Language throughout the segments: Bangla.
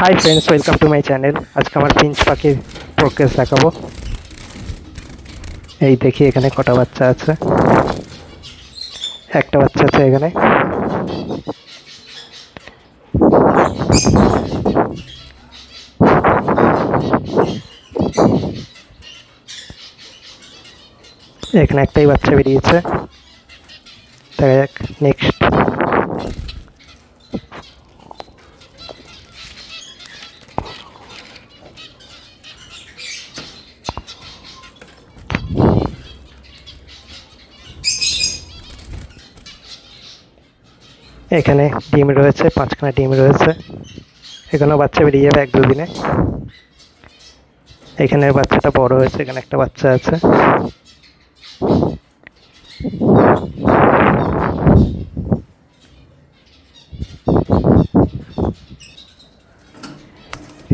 Hi friends welcome to my channel আজকে আমার পিঞ্চ পাখির প্রোগ্রেস দেখাবো। এই দেখি এখানে কটা বাচ্চা আছে। একটা বাচ্চা আছে এখানে। এখানে একটাই বাচ্চা বেরিয়েছে। দেখা যাক নেক্সট এখানে ডিম রয়েছে, পাঁচখানা ডিম রয়েছে। এখানেও বাচ্চা বেরিয়ে যাবে এক দুদিনে। এখানে বাচ্চাটা বড় হয়েছে, এখানে একটা বাচ্চা আছে।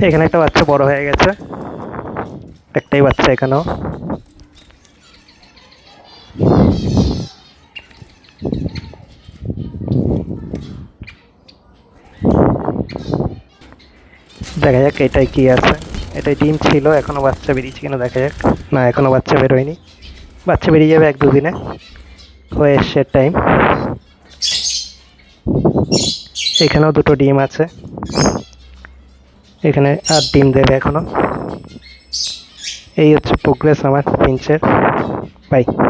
এখানে একটা বাচ্চা বড় হয়ে গেছে। একটাই বাচ্চা এখানেও। দেখা যাক, এটাই কি আছে। এটাই ডিম ছিল, এখনও বাচ্চা বেরিয়েছে কিনা দেখা যাক। না, এখনও বাচ্চা বেরোয়নি। বাচ্চা বেরিয়ে যাবে এক দুদিনে। হয়ে এসছে টাইম এখানেও দুটো ডিম আছে। এখানে আর ডিম দেবে এখনও। এই হচ্ছে প্রোগ্রেস আমার পিঞ্চের বাই